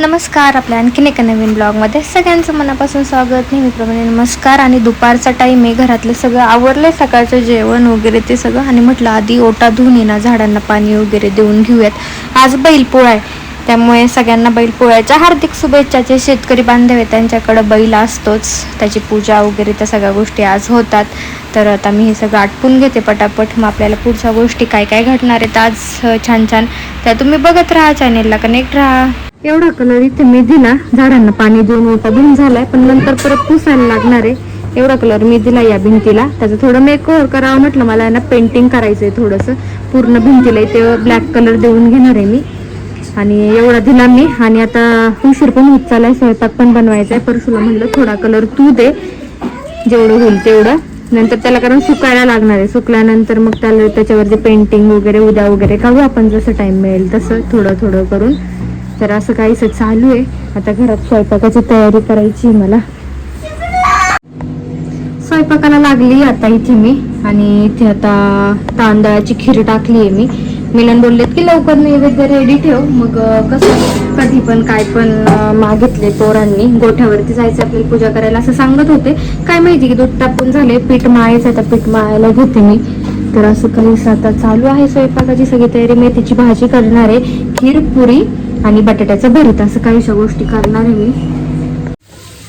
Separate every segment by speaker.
Speaker 1: नमस्कार आपल्या आणखीन एका नवीन ब्लॉगमध्ये सगळ्यांचं मनापासून स्वागत. नेहमीप्रमाणे नमस्कार आणि दुपारचा टाईम आहे घरातलं सगळं आवरलं सकाळचं जेवण वगैरे ते सगळं. आणि म्हटलं आधी ओटा धुवून येणार ना झाडांना पाणी वगैरे देऊन घेऊयात. आज बैलपोळा आहे. त्यामुळे सगळ्यांना बैलपोळ्याच्या हार्दिक शुभेच्छा जे शेतकरी बांधव आहेत त्यांच्याकडं बैल असतोच. त्याची पूजा वगैरे त्या सगळ्या गोष्टी आज होतात. तर आता मी हे सगळं आटपून घेते पटापट. मग आपल्याला पुढच्या गोष्टी काय काय घडणार आहेत आज छान छान. त्या तुम्ही बघत राहा चॅनेलला कनेक्ट राहा. एवढा कलर इथे मी दिला झाडांना पाणी देऊन होता भिन झालाय पण नंतर परत पुसायला लागणार आहे. एवढा कलर मी दिला या भिंतीला. त्याचं थोडं मेकओव्हर करावं म्हटलं मला आहे ना पेंटिंग करायचंय थोडंसं. पूर्ण भिंतीला इथे ब्लॅक कलर देऊन घेणार आहे मी. आणि एवढा दिला मी. आणि आता उशीर पण होत चालाय स्वयंपाक पण बनवायचा आहे परशुला म्हणलं थोडा कलर तू दे. जेवढं होईल तेवढं. नंतर त्याला कारण सुकायला लागणार आहे. सुकल्यानंतर मग त्याला त्याच्यावरती पेंटिंग वगैरे उद्या वगैरे काढू आपण जसं टाइम मिळेल तसं थोडं थोडं करून. तर असं काहीच चालू आहे. आता घरात स्वयंपाकाची तयारी करायची आहे मला. स्वयंपाकाला लागली आता इथे मी. आणि इथे आता तांदळाची खीर टाकली आहे मी. मिलन बोललेत की लवकर नैवेद्य रेडी ठेव. मग कसं कधी पण काय पण मागितले पोरांनी. गोठ्यावरती जायचं आपल्याला पूजा करायला असं सांगत होते. काय माहिती की दूध टाकून झाले पीठ माळायचं आता पीठ माळायला घेते मी. तर असं काही आता चालू आहे स्वयंपाकाची सगळी तयारी. मेथीची भाजी करणार आहे. खीर पुरी आणि बटाट्याचं भरीत असं काहीशा गोष्टी करणार आहे मी.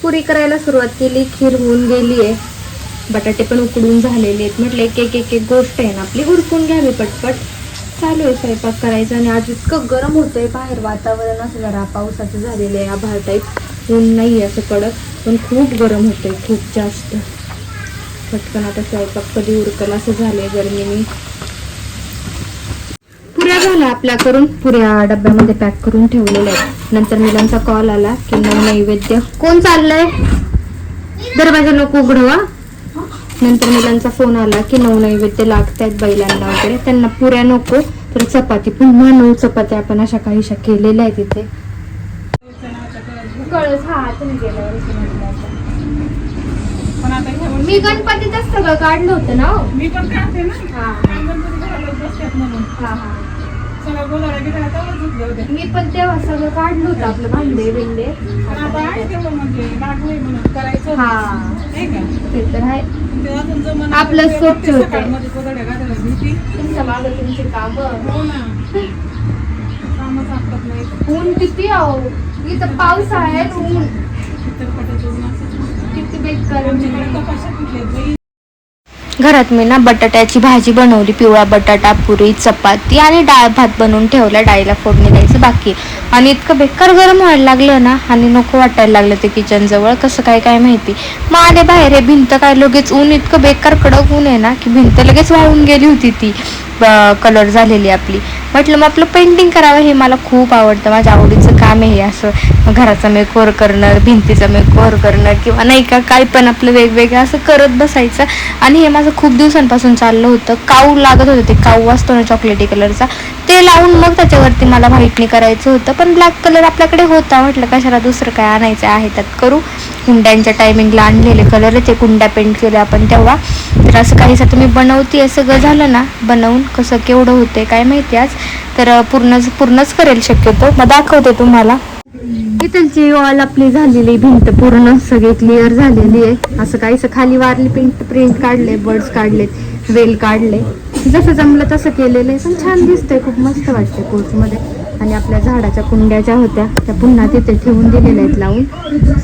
Speaker 1: पुरी करायला सुरुवात केली खीर होऊन गेली आहे बटाटे पण उकडून झालेले आहेत. म्हटलं एक एक एक एक गोष्ट आहे ना आपली उडकून घ्यावी पटपट. चालू आहे स्वयंपाक करायचा आणि आज इतकं गरम होतंय बाहेर वातावरण असं जरा पावसाचं झालेलं आहे आभार टाईप ऊन नाही असं कडक पण खूप गरम होतंय खूप जास्त. पटकन आता स्वयंपाक कधी उरकल असं झालं आहे गरमीने. झाल्या आपल्या करून पुऱ्या डब्यामध्ये पॅक करून ठेवलेल्या आहेत. नंतर मुलांचा कॉल आला की मग नैवेद्य. कोण चाललंय? दरवाजा नको उघडवा. नंतर मुलांचा फोन आला की नऊ नैवेद्य लागतायत बैलांना वगैरे. त्यांना पुऱ्या नको तर चपाती. पुन्हा नऊ चपात्या आपण अशा काहीशा केलेल्या आहेत
Speaker 2: ह्या
Speaker 1: मी गणपतीतच सगळं काढलं होतं ना हो.
Speaker 2: मी पण काढते ना.
Speaker 1: मी पण तेव्हा सगळं काढलं होतं आपलं भांडे बिंडे. हा. ते तर आहे. आपलं स्वच्छ मागं तुमची कामं.
Speaker 2: हो
Speaker 1: ऊन किती आहो इथं पाऊस आहे ऊन. किती बेकार घरात मी ना बटाट्याची भाजी बनवली पिवळा बटाटा पुरी चपाती आणि डाळ भात बनवून ठेवला डाळीला फोडणी द्यायचं बाकी. आणि इतकं बेकार गरम व्हायला लागलं ना आणि नको वाटायला लागलं ते किचनजवळ कसं काय काय माहिती. मग आले बाहेर हे भिंत काय लगेच ऊन इतकं बेकार कडक ऊन आहे ना की भिंत लगेच वाळून गेली होती ती. कलर झालेली आपली. म्हटलं मग आपलं पेंटिंग करावं हे मला खूप आवडतं. माझ्या आवडीचं काम आहे हे असं. घराचं मेकओवर करणं भिंतीचं मेकओवर करणं किंवा नाही का काय पण आपलं वेगवेगळं असं करत बसायचं. आणि हे माझं खूप दिवसांपासून चाललं होतं. काऊ लागत होतं ते. काऊ असतो ना चॉकलेटी कलरचा ते लावून मग त्याच्यावरती मला व्हाईटनी करायचं होतं. पण ब्लॅक कलर आपल्याकडे होता. म्हटलं कशाला दुसरं काय आणायचं आहे त्यात? करू. कुंड्यांच्या टायमिंगला आणलेले कलर ते कुंड्या पेंट केले आपण तेव्हा. तर असं काहीसं तुम्ही मी बनवते सगळं झालं ना? बनवून कसं केवढं होतंय काय माहिती आज. तर पूर्ण पूर्णच पूर्णच करेल शक्यतो. मग दाखवते तुम्हाला. इथलची वॉल आपली झालेली भिंत पूर्ण. सगळी क्लिअर झालेली आहे. असं काहीसं खाली वारली प्रिंट प्रिंट काढले बर्ड्स काढलेत वेल काढले जसं जमलं तसं केलेलं आहे. पण छान दिसतंय खूप मस्त वाटते कोर्समध्ये आणि आपल्या झाडाच्या कुंड्या ज्या होत्या. त्या पुन्हा तिथे ठेवून दिलेल्या आहेत लावून.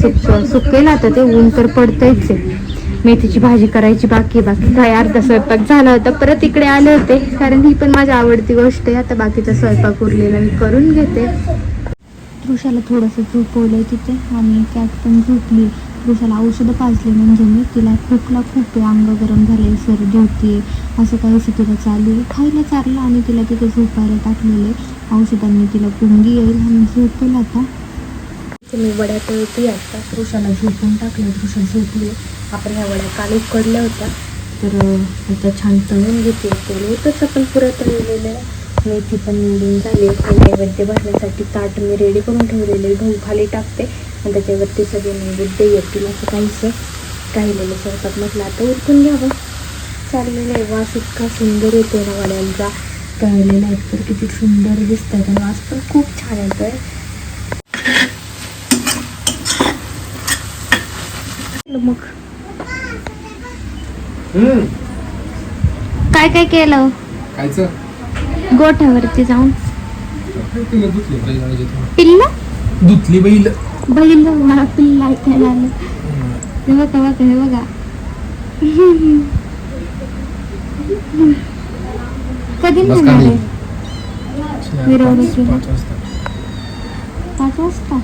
Speaker 1: सुक सुकेल आता ते ऊन तर पडतंयच आहे. मेथीची भाजी करायची बाकी बाकी काय अर्धा स्वयंपाक झाला होता परत इकडे आले होते. कारण ही पण माझी आवडती गोष्ट आहे. आता बाकीचा स्वयंपाक उरलेला मी करून घेते. ऋषाला थोडंसं झोपवलंय तिथे आणि कॅट पण झोपली ऋषाला औषधं पाजली म्हणजे मी. तिला खोकला खूप आहे. अंग गरम झाले सर्दी होती. असं काहीसं तिला चालू आहे. खायला चारलं आणि तिला तिथे झोपायला टाकलेले औषधांनी तिला पुंगी येईल आणि झोपेल आता. मी वड्या तळती आता. ऋषाला झोपून टाकलं ऋषा झोपली आपण ह्या वड्या काल उकडल्या होत्या. तर आता छान तळून घेते. तेलच आपण पुरं तळलेलं आहे. मेथी पण निवडून झाली. नैवेद्य भरण्यासाठी ताट मी रेडी करून ठेवलेले गहू खाली टाकते. आणि त्याच्यावरती सगळे नैवेद्य येतील असं काहीसं राहिलेलं स्वयंपाक म्हटलं. आता उरकून घ्यावं. चाललेलं आहे. वास इतका सुंदर येतो ना वड्यांचा. तळलेला आहे. तर किती सुंदर दिसत आहे वास पण खूप छान येतो आहे
Speaker 3: मग.
Speaker 1: काय काय केलं?
Speaker 3: खायचं?
Speaker 1: गोठ्यावरती जाऊन. पिल्ल
Speaker 3: धुतली बैल.
Speaker 1: बैल मला पिल्ल ऐकायला आलं. हे बघा बघा हे बघा. कधी
Speaker 3: बस.
Speaker 1: आहे? मिरवणुकीला.
Speaker 3: पाच वाजता.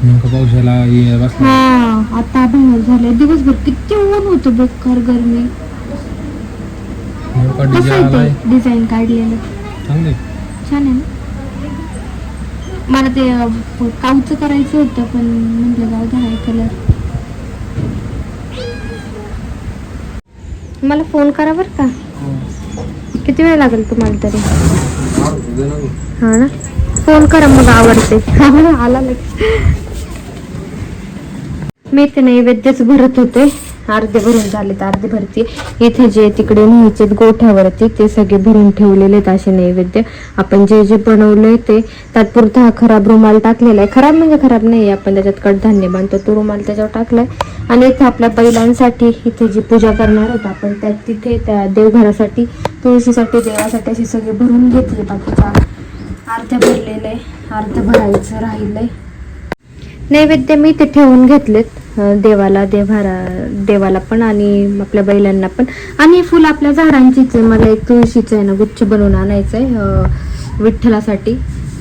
Speaker 3: ये बसला.
Speaker 1: हा आता बाहेर झाले दिवसभर किती ऊन होतं बेकार गरमी. कसं आहे ते डिझाईन काढलेलं?
Speaker 3: चांगले
Speaker 1: छान आहे ना? मला ते काऊचं करायचं होतं पण म्हटलं जाऊ हाय कलर मला फोन करा बरं का. किती वेळ लागेल तुम्हाला तरी? हा ना? फोन करा मग आवडते. आला लगेच. मी ते नैवेद्यच भरत होते. अर्धे भरून झाले आहेत अर्धे भरते. इथे जे तिकडे न्यायचे गोठ्यावरती ते सगळे भरून ठेवलेले आहेत असे नैवेद्य. आपण जे जे बनवलंय ते तात्पुरता हा खराब रुमाल टाकलेला आहे. खराब म्हणजे खराब नाही आपण त्याच्यात कडधान्य बांधतो तो रुमाल त्याच्यावर टाकलाय. आणि इथे आपल्या बैलांसाठी इथे जी पूजा करणार आहोत आपण त्या तिथे त्या देवघरासाठी तुळशीसाठी देवासाठी असे सगळे भरून घेतले बाकीच्या अर्ध भरलेलं आहे. अर्ध भरायचं राहिलंय. नैवेद्य मी ते ठेवून घेतलेत. देवाला देवारा देवाला पण आणि आपल्या बैलांना पण. आणि फुल आपल्या झाडांचीच आहे. मला एक तुळशीचं आहे ना गुच्छ बनवून आणायचं आहे विठ्ठलासाठी.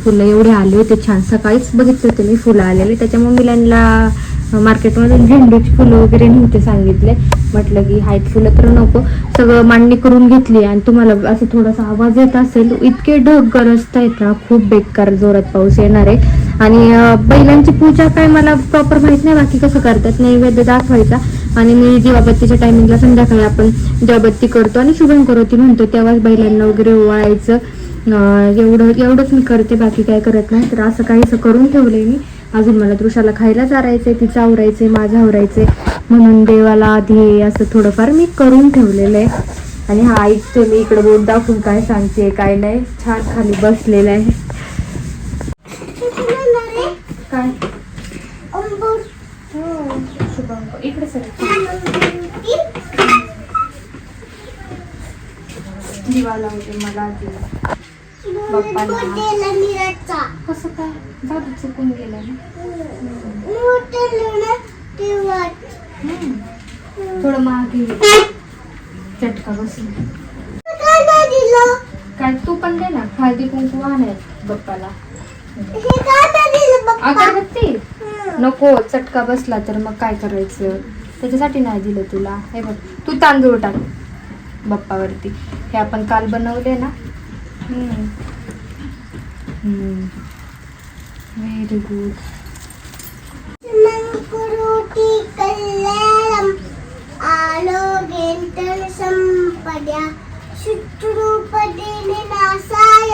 Speaker 1: फुलं एवढे आले होते छान. सकाळीच बघितले होते मी फुलं आलेले. त्याच्यामुळे मुलांना मार्केटमधून झेंडूची फुलं वगैरे नव्हते सांगितले. म्हटलं की हायत फुलं तर नको. सगळं मांडणी करून घेतली आणि तुम्हाला असं थोडासा आवाज येत असेल इतके ढग गरजत आहेत ना. खूप बेकार जोरात पाऊस येणार आहे. आणि बैलांची पूजा काय मला प्रॉपर माहीत नाही बाकी कसं करतात. नैवेद्य दाखवायचा. आणि मी दिवाबत्तीच्या टायमिंगला संध्याकाळी आपण दिवाबत्ती करतो आणि शुभम म्हणतो तेव्हाच बैलांना वगैरे ओवाळायचं. एवढं एवढंच मी करते बाकी काय करत नाही. तर असं काहीसं करून ठेवलंय मी. अजून मला तृषाला खायला चारायचंय तिचं आवरायचंय माझं आवरायचंय. म्हणून देवाला आधी असं थोडंफार मी करून ठेवलेलं आहे. आणि हा ऐकतोय मी इकडे बोट दाखवून काय सांगते काय नाही. छान खाली बसलेलं आहे. काय? इकडे दिवा लावते मला दिवा कसं काय? बाबू चुकून गेलं ना? थोडं मागे. चटका बसून काय तू पण दे ना हळदी कुंकू आहे बाप्पाला. अगरबत्ती? नको चटका बसला तर मग काय करायचं? त्याच्यासाठी नाही दिलं तुला. हे बघ तू तांदूळ टाक बाप्पावरती. हे आपण काल बनवले ना? व्हेरी गुड
Speaker 4: संपद्या शुत्रुपदेने नासाय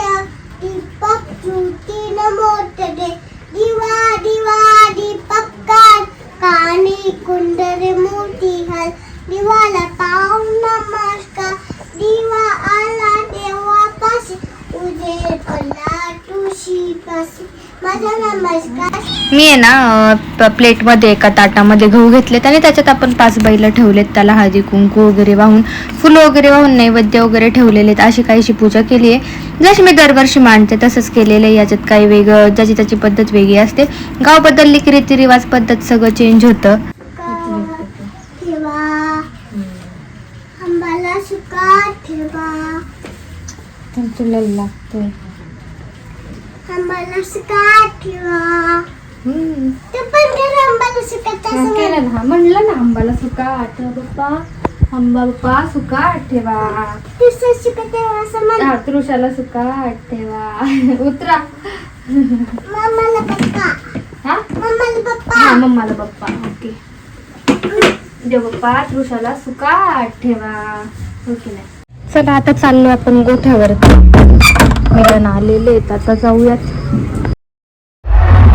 Speaker 4: दीपक ज्योती नमोतदे दिवा दिवा दीपकार कानी कुंडरे मोठी हल दिवाला पाहून नमस्कार दिवा आला देवापाशी उजेड पडला तुळशीपाशी माझा नमस्कार
Speaker 1: मी आहे ना प्लेटमध्ये एका ताटामध्ये गहू घेतलेत आणि त्याच्यात आपण पाच बैल ठेवलेत. त्याला हळदी कुंकू वगैरे वाहून फुलं वगैरे वाहून नैवेद्य वगैरे ठेवलेले आहेत अशी काहीशी पूजा केली आहे. जशी मी दरवर्षी मांडते तसंच केलेलं आहे. याच्यात काही वेगळं ज्याची त्याची पद्धत वेगळी असते. गाव बदलली की रीतिरिवाज पद्धत सगळं चेंज होतं. तुला लागतंय.
Speaker 4: आंबाला ठेवा ते पण कर आंबाला
Speaker 1: केलं ना. म्हणलं ना आंबाला सुका आठवा बाप्पा आंबा बाप्पा सुका ठेवा.
Speaker 4: ठेवा असं म्हण
Speaker 1: हा, तृषाला सुका ठेवा. उतरा.
Speaker 4: मम्माला पप्पा.
Speaker 1: हा?
Speaker 4: मम्माला पप्पा.
Speaker 1: हा मम्माला बाप्पा ओके. देव बाप्पा तृषाला सुका ठेवा. ओके नाही चला आता चाललो आपण गोठ्यावरती. मिलन आलेले आहेत. आता जाऊयात.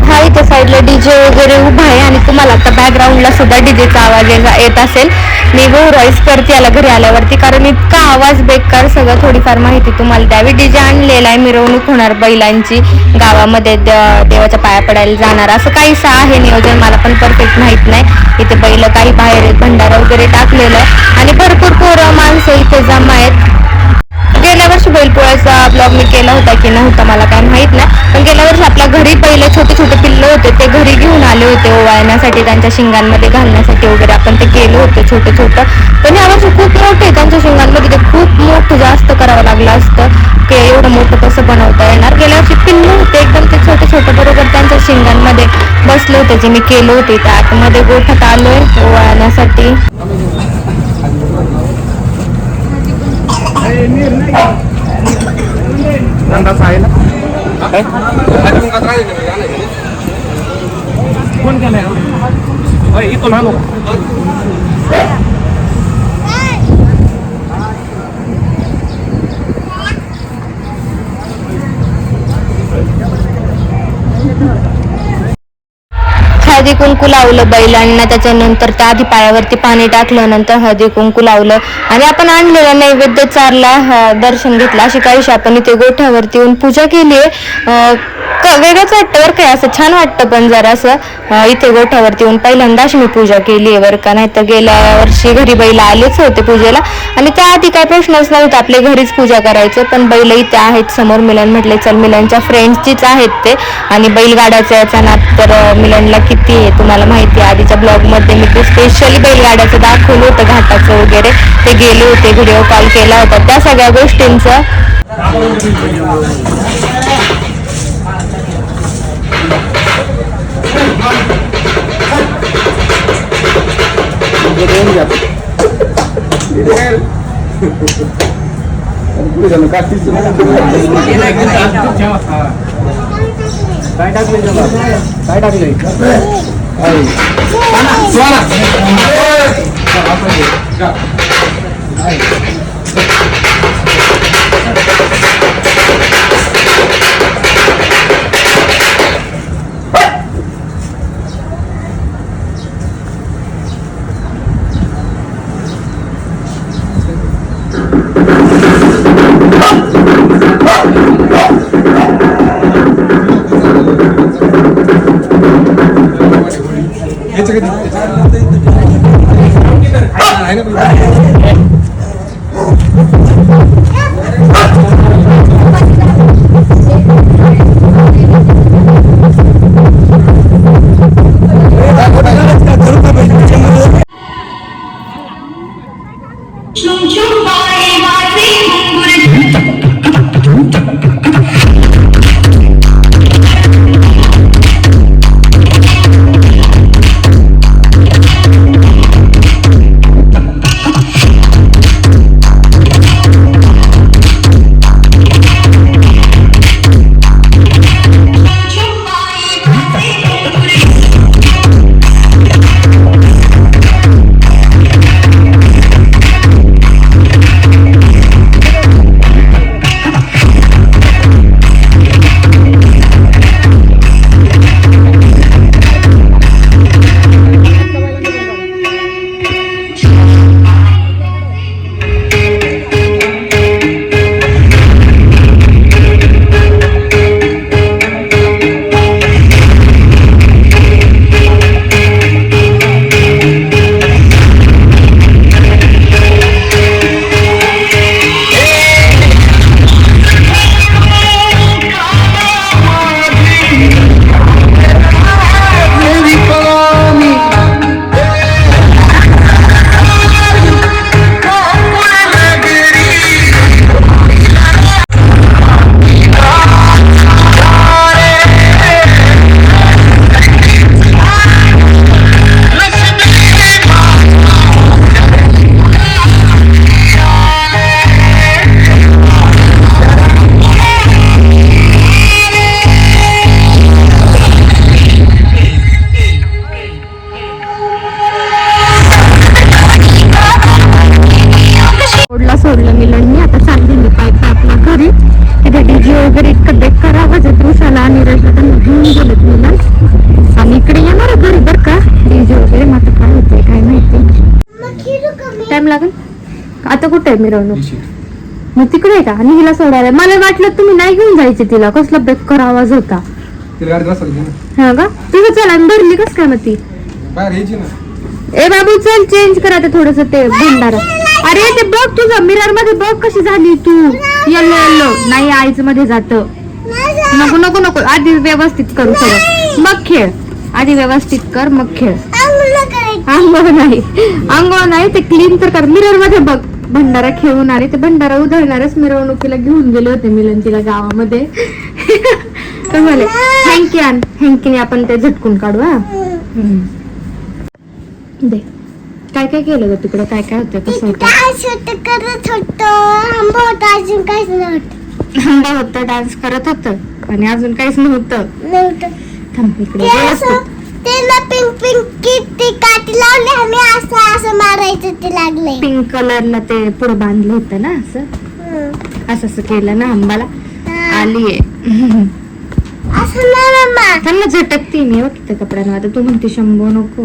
Speaker 1: हा इथे साईडला डीजे वगैरे उभा आहे आणि तुम्हाला आता बॅकग्राऊंडला सुद्धा डीजेचा आवाज येत असेल. मी राईस करते याला घरी आल्यावरती कारण इतका आवाज बेकार सगळं थोडीफार माहिती तुम्हाला द्यावी. डीजे आणलेला आहे मिरवणूक होणार बैलांची. गावामध्ये देवाच्या पाया पडायला जाणार. असं काहीसं आहे नियोजन मला पण परफेक्ट माहीत नाही. इथे बैल काही बाहेर आहेत भंडारा वगैरे टाकलेलं आहे. आणि भरपूर पोरं माणसं इथे जमा आहेत. गेल्या वर्षी बैलपोळ्याचा ब्लॉग मी केला होता की नव्हता मला काय माहीत नाही. पण गेल्या वर्षी आपल्या घरी पहिले छोटे छोटे पिल्लं होते ते घरी घेऊन आले होते ओवाळण्यासाठी त्यांच्या शिंगांमध्ये घालण्यासाठी वगैरे आपण ते केलं होतं छोटं छोटं. पण या वर्षी खूप मोठे त्यांच्या शिंगांमध्ये ते खूप मोठं जास्त करावं लागलं असतं. की एवढं मोठं कसं बनवता येणार? गेल्या वर्षी पिल्लं होते एकदम ते छोटे छोटे बरोबर त्यांच्या शिंगांमध्ये बसले होते जे मी केलं होते. त्या आतमध्ये गोठ्यात आलोय ओवाळण्यासाठी Nang
Speaker 3: rasain Eh? Ada muka terakhir Pun kan ya? Oh, itu lalu. Thank you.
Speaker 1: Haldi Kunku लावलं बैलांना त्याच्यानंतर त्या आधी पायावरती पाणी टाकलं नंतर हळदी कुंकू लावलं आणि आपण आणलेला नैवेद्य चारला दर्शन घेतलं. अशी काहीशी आपण इथे गोठ्यावरती येऊन पूजा केली आहे. वेगळंच वाटतं बरं काय असं छान वाटतं पण जरा असं. इथे गोठ्यावरती येऊन पहिल्यांदाच मी पूजा केली आहे बरं का. नाही तर गेल्या वर्षी घरी बैल आलेच होते पूजेला. आणि त्याआधी काय प्रश्नच नव्हता आपल्या घरीच पूजा करायचं पण बैल इथे आहेत समोर. मिलन म्हटले चल मिलनच्या फ्रेंड्सचीच आहेत ते. आणि बैलगाड्याचा याचा नाद तर मिलनला किती आहे तुम्हाला माहिती आहे आधीच्या ब्लॉगमध्ये मी ते स्पेशली बैलगाड्याचं दाखवलं होतं घाटाचं वगैरे. ते गेले होते व्हिडिओ कॉल केला होता. त्या सगळ्या गोष्टींचं.
Speaker 3: काय टाकले काय टाकले
Speaker 4: Thank you.
Speaker 3: टाइम लागेल? आता कुठे आहे मिरवणूक? मग तिकडे आहे का? आणि हिला सोडायला? मला वाटलं तुम्ही नाही घेऊन जायचे तिला. कसला बेकार आवाज होता. हा का? चला भरली कस काय मग ती? ए बाबू चल चेंज कर आता थोडस ते भंडारा. अरे ते बघ तुझं. मिररमध्ये बघ कशी झाली तू. येल्लो येल्लो नाही आईच मध्ये जात. नको नको नको. आधी व्यवस्थित करू सगळं. मग खेळ. आधी व्यवस्थित कर मग खेळ. अंघोळ नाही. अंघोळ नाही ते क्लीन तर कर. मिररमध्ये बघ. भंडारा खेळून आले ते भंडारा उधळणारच मिरवणुकीला घेऊन गेले होते मिलन तिला गावामध्ये. कसं झाले हँकी आण. हँकीने आपण ते झटकून काढू हा. दे. काय काय केलं ग तिकडं? काय काय होतं? कसं होतं?
Speaker 4: करत होतो. आंबा होता अजून काहीच नव्हतं.
Speaker 3: आंबा होतं डान्स करत होतं. आणि अजून काहीच नव्हतं.
Speaker 4: नव्हतं.
Speaker 3: थांब इकडे
Speaker 4: ते
Speaker 3: व्यवस्थित.
Speaker 4: असं त्याला पिंक पिंक किती काठी लावली आणि असं असं मारायचं ते लागले.
Speaker 3: पिंक कलरला ते पुढं बांधलं होतं ना असं? असं असं केलं ना आंबाला आलीये.
Speaker 4: असं ना मम्मा
Speaker 3: त्यांना झटकते मी बघ त्या कपड्यांवर. आता तू म्हणते शंभू नको.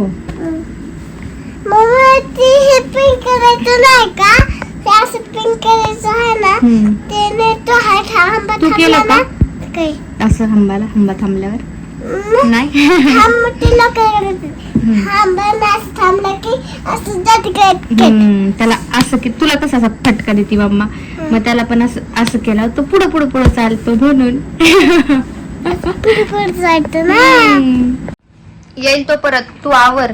Speaker 4: मम्मा ती हे पिंक करायचं नाही का? ते असं पिंक करायचं आहे ना
Speaker 3: हम्म.
Speaker 4: त्याने तो हा आंबा
Speaker 3: तू केलं
Speaker 4: थांबला
Speaker 3: का?
Speaker 4: ना काही
Speaker 3: असं आंबाला आंबा थांबल्यावर? नाही.
Speaker 4: हा
Speaker 3: त्याला असं की तुला कसं असा फटका देते मम्मा. मग त्याला पण असं असं केलं तो पुढं पुढं पुढं चालतो म्हणून.
Speaker 4: पुढे पुढे जायचं ना.
Speaker 1: येईल तो परत. तू आवर.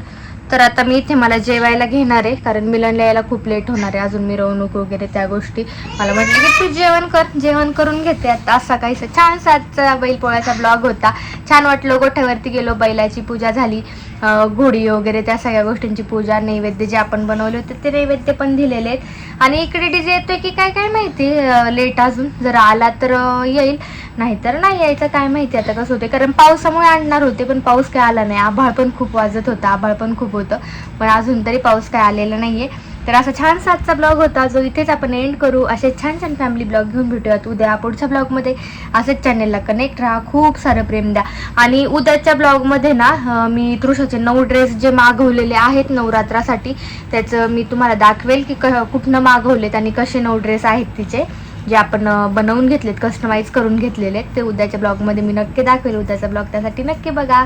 Speaker 1: तर आता मी इथे मला जेवायला घेणार आहे कारण मिलनला यायला खूप लेट होणार आहे. अजून मिरवणूक वगैरे त्या गोष्टी. मला म्हटलं की तू जेवण कर जेवण करून घेते. आता असा काहीसा छान सातचा बैलपोळ्याचा ब्लॉग होता. छान वाटलं गोठ्यावरती गेलो बैलाची पूजा झाली. घोडी वगैरे त्या सगळ्या गोष्टींची पूजा नैवेद्य जे आपण बनवले होते ते नैवेद्य पण दिलेले आहेत. आणि इकडे डीजे येतोय की काय काय माहिती? लेट अजून. जर आला तर येईल. नाहीतर नाही यायचं काय माहिती आता कसं होते कारण पावसामुळे आणणार होते पण पाऊस काय आला नाही. आभाळ पण खूप वाजत होता आभाळ पण खूप होतं. पण अजून तरी पाऊस काय आलेला नाहीये. तर असा छान सातचा ब्लॉग होता जो इथेच आपण एंड करू. असे छान छान फॅमिली ब्लॉग घेऊन भेटूयात. उद्या पुढच्या ब्लॉगमध्ये असंच चॅनलला कनेक्ट राहा. खूप सारं प्रेम द्या. आणि उद्याच्या ब्लॉगमध्ये ना मी तृषाचे नऊ ड्रेस जे मागवलेले आहेत नवरात्रासाठी त्याचं मी तुम्हाला दाखवेल की क कुठनं मागवलेत आणि कसे नऊ ड्रेस आहेत तिचे जे आपण बनवून घेतलेत कस्टमाइज करून घेतलेले आहेत ते उद्याच्या ब्लॉगमध्ये मी नक्की दाखवेल. उद्याचा ब्लॉग त्यासाठी नक्की बघा.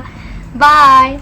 Speaker 1: बाय